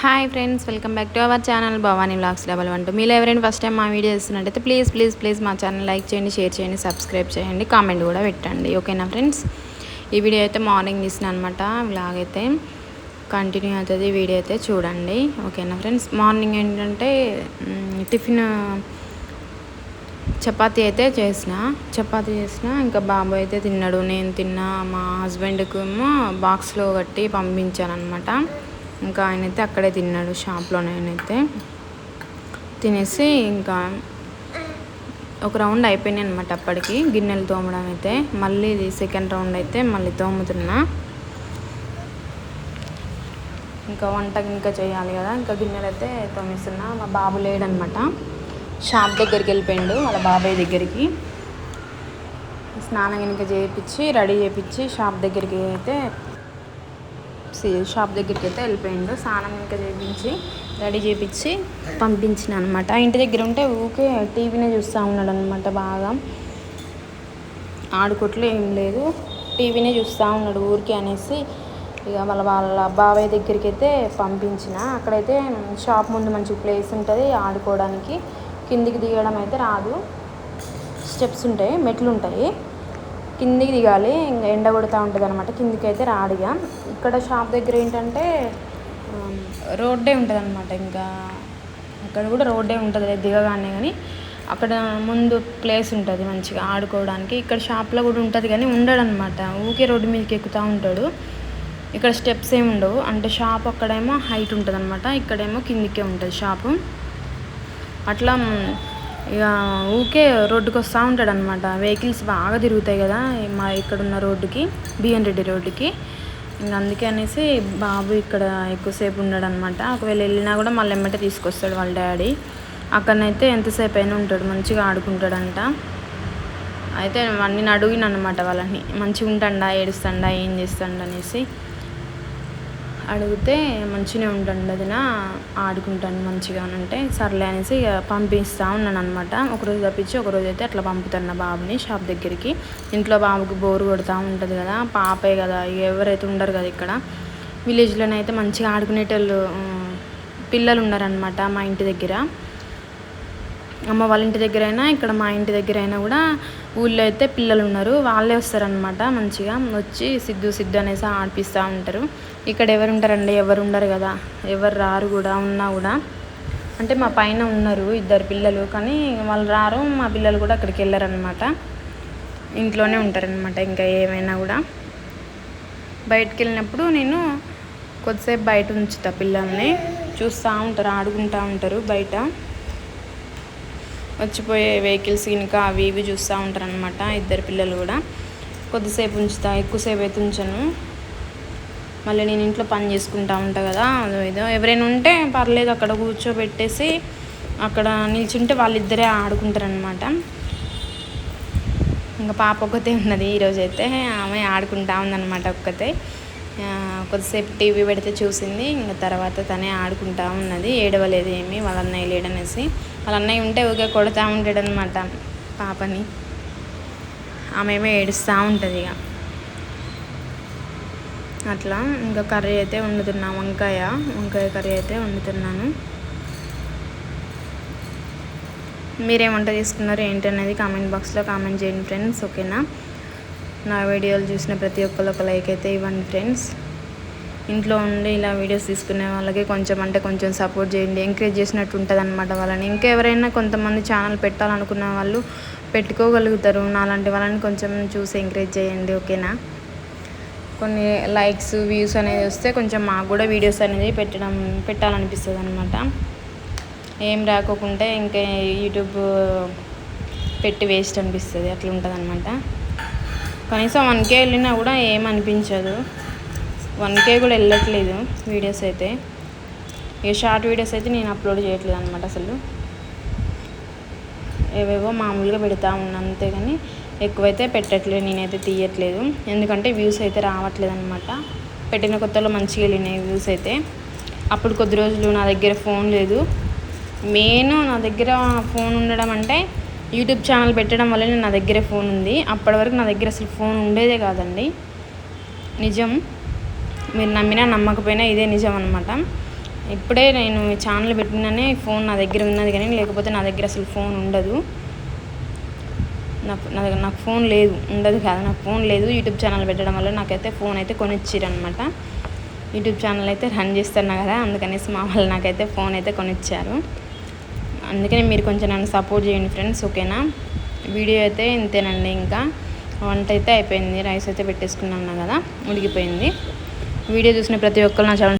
Hi friends welcome back to our channel Bhavani blogs double one two మీరు ఎవరైనా first time మా video చూస్తున్నట్టయితే please please please మా channel like చేయండి share చేయండి సబ్స్క్రైబ్ చేయండి కామెంట్ కూడా పెట్టండి. ఓకేనా ఫ్రెండ్స్ ఈ వీడియో అయితే మార్నింగ్ తీసిన అనమాట బ్లాగ్ అయితే కంటిన్యూ అవుతుంది వీడియో అయితే చూడండి. ఓకేనా ఫ్రెండ్స్ మార్నింగ్ ఏంటంటే టిఫిన్ చపాతీ అయితే చేసిన. చపాతీ చేసిన ఇంకా బాబు అయితే తిన్నాడు. నేను తిన్నా మా హస్బెండ్కి ఏమో బాక్స్లో కట్టి పంపించాను అనమాట ఇంకా ఆయన అయితే అక్కడే తిన్నాడు షాప్లోనే ఆయనైతే. తినేసి ఇంకా ఒక రౌండ్ అయిపోయినాయి అనమాట అప్పటికి గిన్నెలు తోమడం అయితే. మళ్ళీ ఇది సెకండ్ రౌండ్ అయితే మళ్ళీ తోముతున్నా. ఇంకా వంట ఇంకా చేయాలి కదా ఇంకా గిన్నెలు అయితే తోమిస్తున్నా. మా బాబు లేడనమాట షాప్ దగ్గరికి వెళ్ళిపోయిండు వాళ్ళ బాబాయ్ దగ్గరికి. స్నానం కనుక చేయించి రెడీ చేయించి షాప్ దగ్గరికి అయితే షాప్ దగ్గరికి అయితే వెళ్ళిపోయిండు. స్నానం ఇంకా చేయించి రెడీ చేయించి పంపించిన అనమాట ఇంటి దగ్గర ఉంటే ఊకే టీవీనే చూస్తూ ఉన్నాడు అనమాట బాగా. ఆడుకోట్లు ఏం లేదు. టీవీనే చూస్తూ ఉన్నాడు ఊరికే అనేసి. ఇక వాళ్ళ వాళ్ళ బాబాయ్ దగ్గరికి అయితే పంపించిన. అక్కడైతే షాప్ ముందు మంచి ప్లేస్ ఉంటుంది ఆడుకోవడానికి. కిందికి దిగడం అయితే రాదు. స్టెప్స్ ఉంటాయి మెట్లు ఉంటాయి. కిందికి దిగాలి ఇంకా ఎండ కొడుతూ ఉంటుంది అనమాట కిందికి అయితే రాడిగా ఇక్కడ షాప్ దగ్గర ఏంటంటే రోడ్డే ఉంటుంది అనమాట ఇంకా అక్కడ కూడా రోడ్డే ఉంటుంది దిగగానే కానీ అక్కడ ముందు ప్లేస్ ఉంటుంది మంచిగా ఆడుకోవడానికి. ఇక్కడ షాప్లో కూడా ఉంటుంది కానీ ఉండడు అనమాట ఊకే రోడ్డు మీదకి ఎక్కుతూ ఉంటాడు. ఇక్కడ స్టెప్స్ ఏమి ఉండవు అంటే షాప్ అక్కడేమో హైట్ ఉంటుంది అనమాట ఇక్కడేమో కిందికే ఉంటుంది షాపు. అట్లా ఇక ఊకే రోడ్డుకి వస్తూ ఉంటాడు అనమాట వెహికల్స్ బాగా తిరుగుతాయి కదా మా ఇక్కడ ఉన్న రోడ్డుకి బిఎన్ రెడ్డి రోడ్డుకి. ఇంకా అందుకే అనేసి బాబు ఇక్కడ ఎక్కువసేపు ఉండడు అనమాట ఒకవేళ వెళ్ళినా కూడా మళ్ళీ ఎమ్మటే తీసుకొస్తాడు వాళ్ళ డాడీ. అక్కడనైతే ఎంతసేపు అయినా ఉంటాడు మంచిగా ఆడుకుంటాడంట. అయితే నేను అడిగిన అనమాట వాళ్ళని మంచిగా ఉంటాడా ఏడుస్తాడా ఏం చేస్తాడు అనేసి. అడిగితే మంచిగానే అది నా ఆడుకుంటాను మంచిగా అని అంటే సర్లే అనేసి ఇక పంపిస్తూ ఉన్నాను అనమాట ఒకరోజు తప్పించి ఒకరోజు అయితే అట్లా పంపుతాను నా బాబుని షాప్ దగ్గరికి. ఇంట్లో బాబుకి బోరు కొడుతూ ఉంటుంది కదా పాపే కదా ఎవరైతే ఉండరు కదా ఇక్కడ. విలేజ్లోనైతే మంచిగా ఆడుకునేటోళ్ళు పిల్లలు ఉన్నారనమాట మా ఇంటి దగ్గర. అమ్మ వాళ్ళ ఇంటి దగ్గర అయినా ఇక్కడ మా ఇంటి దగ్గర అయినా కూడా ఊళ్ళో అయితే పిల్లలు ఉన్నారు. వాళ్ళే వస్తారనమాట మంచిగా. వచ్చి సిద్ధు సిద్ధు అనేసి ఆడిపిస్తూ ఉంటారు. ఇక్కడ ఎవరు ఉంటారండి ఎవరు ఉండరు కదా. ఎవరు రారు కూడా ఉన్నా కూడా. అంటే మా పైన ఉన్నారు ఇద్దరు పిల్లలు కానీ వాళ్ళు రారు. మా పిల్లలు కూడా అక్కడికి వెళ్ళారనమాట ఇంట్లోనే ఉంటారనమాట ఇంకా ఏమైనా కూడా. బయటికి వెళ్ళినప్పుడు నేను కొద్దిసేపు బయట ఉంచుతా పిల్లల్ని. చూస్తూ ఉంటారు ఆడుకుంటూ ఉంటారు బయట. వచ్చిపోయే వెహికల్స్ ఇంకా అవి ఇవి చూస్తూ ఉంటారు అనమాట ఇద్దరు పిల్లలు కూడా. కొద్దిసేపు ఉంచుతా ఎక్కువసేపు అయితే ఉంచను. మళ్ళీ నేను ఇంట్లో పని చేసుకుంటా ఉంటా కదా అదో ఏదో ఎవరైనా ఉంటే పర్లేదు అక్కడ కూర్చోబెట్టేసి అక్కడ నిల్చుంటే వాళ్ళిద్దరే ఆడుకుంటారు అనమాట ఇంకా పాప ఒక్కతే ఉన్నది ఈరోజైతే ఆమె ఆడుకుంటా ఉందన్నమాట ఒక్కతే. కొద్దిసేపు టీవీ పెడితే చూసింది. ఇంకా తర్వాత తనే ఆడుకుంటా ఉన్నది. ఏడవలేదు ఏమి. వాళ్ళ అన్నయ్య లేడనేసి. వాళ్ళ అన్నయ్య ఉంటే ఊగే కొడతా ఉంటాడు అనమాట పాపని. ఆమె ఏమో ఏడుస్తూ ఉంటుంది ఇక అట్లా ఇంకా కర్రీ అయితే వండుతున్నా. వంకాయ వంకాయ కర్రీ అయితే వండుతున్నాను. మీరేం వంట తీసుకున్నారు ఏంటి అనేది కామెంట్ బాక్స్లో కామెంట్ చేయండి ఫ్రెండ్స్. ఓకేనా? నా వీడియోలు చూసిన ప్రతి ఒక్కరు ఒక లైక్ అయితే ఇవ్వండి ఫ్రెండ్స్. ఇంట్లో ఉండి ఇలా వీడియోస్ తీసుకునే వాళ్ళకి కొంచెం అంటే కొంచెం సపోర్ట్ చేయండి. ఎంకరేజ్ చేసినట్టు ఉంటుంది అనమాట వాళ్ళని. ఇంకా ఎవరైనా కొంతమంది ఛానల్ పెట్టాలనుకున్న వాళ్ళు పెట్టుకోగలుగుతారు. నాలాంటి వాళ్ళని కొంచెం చూసి ఎంకరేజ్ చేయండి ఓకేనా? కొన్ని లైక్స్ వ్యూస్ అనేది వస్తే కొంచెం మాకు కూడా వీడియోస్ అనేది పెట్టడం పెట్టాలనిపిస్తుంది అనమాట ఏం రాకోకుంటే ఇంకా యూట్యూబ్ పెట్టి వేస్ట్ అనిపిస్తుంది. అట్లా ఉంటుంది అనమాట కనీసం వన్ కే వెళ్ళినా కూడా ఏమనిపించదు. వన్ కే కూడా వెళ్ళట్లేదు వీడియోస్ అయితే. ఇక షార్ట్ వీడియోస్ అయితే నేను అప్లోడ్ చేయట్లేదు అనమాట అసలు. ఏవేవో మామూలుగా పెడతా ఉన్నా అంతే కానీ ఎక్కువైతే పెట్టట్లేదు నేనైతే తీయట్లేదు. ఎందుకంటే వ్యూస్ అయితే రావట్లేదు అనమాట పెట్టిన కొత్తలో మంచిగా వెళ్ళినాయి వ్యూస్ అయితే. అప్పుడు కొద్ది రోజులు నా దగ్గర ఫోన్ లేదు. మెయిన్ నా దగ్గర ఫోన్ ఉండడం అంటే యూట్యూబ్ ఛానల్ పెట్టడం వల్లనే నా దగ్గర ఫోన్ ఉంది. అప్పటి వరకు నా దగ్గర అసలు ఫోన్ ఉండేదే కాదండి. నిజం. మీరు నమ్మినా నమ్మకపోయినా ఇదే నిజం అనమాట ఇప్పుడే నేను ఛానల్ పెట్టిననే ఫోన్ నా దగ్గర ఉన్నది కానీ లేకపోతే నా దగ్గర అసలు ఫోన్ ఉండదు. నాకు నా దగ్గర నాకు ఫోన్ లేదు. ఉండదు కాదు. నాకు ఫోన్ లేదు. యూట్యూబ్ ఛానల్ పెట్టడం వల్ల నాకైతే ఫోన్ అయితే కొనిచ్చారనమాట యూట్యూబ్ ఛానల్ అయితే రన్ చేస్తున్నా కదా అందుకనేసి మా వాళ్ళు నాకైతే ఫోన్ అయితే కొనిచ్చారు. అందుకని మీరు కొంచెం నన్ను సపోర్ట్ చేయండి ఫ్రెండ్స్ ఓకేనా? వీడియో అయితే ఇంతేనండి ఇంకా. వంట అయితే అయిపోయింది రైస్ అయితే పెట్టేసుకున్నాను కదా ఉడికిపోయింది వీడియో చూసిన ప్రతి ఒక్కరు నా ఛానల్